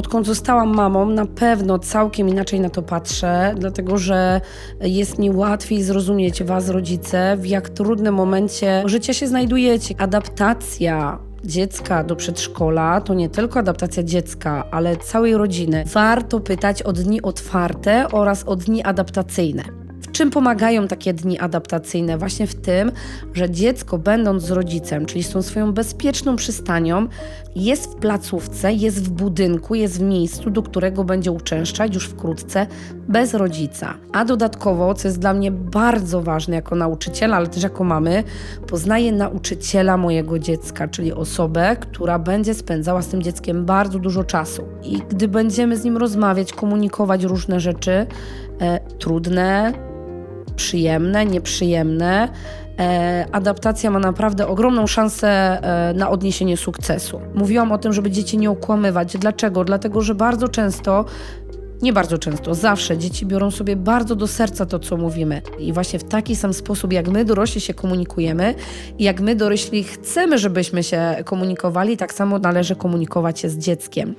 Odkąd zostałam mamą, na pewno całkiem inaczej na to patrzę, dlatego że jest mi łatwiej zrozumieć Was, rodzice, w jak trudnym momencie życia się znajdujecie. Adaptacja dziecka do przedszkola to nie tylko adaptacja dziecka, ale całej rodziny. Warto pytać o dni otwarte oraz o dni adaptacyjne. W czym pomagają takie dni adaptacyjne? Właśnie w tym, że dziecko, będąc z rodzicem, czyli z tą swoją bezpieczną przystanią, jest w placówce, jest w budynku, jest w miejscu, do którego będzie uczęszczać już wkrótce bez rodzica. A dodatkowo, co jest dla mnie bardzo ważne jako nauczyciela, ale też jako mamy, poznaję nauczyciela mojego dziecka, czyli osobę, która będzie spędzała z tym dzieckiem bardzo dużo czasu. I gdy będziemy z nim rozmawiać, komunikować różne rzeczy, e, trudne, przyjemne, nieprzyjemne. E, adaptacja ma naprawdę ogromną szansę e, na odniesienie sukcesu. Mówiłam o tym, żeby dzieci nie okłamywać. Dlaczego? Dlatego, że bardzo często nie bardzo często, zawsze dzieci biorą sobie bardzo do serca to, co mówimy. I właśnie w taki sam sposób, jak my dorośli się komunikujemy i jak my dorośli chcemy, żebyśmy się komunikowali, tak samo należy komunikować się z dzieckiem.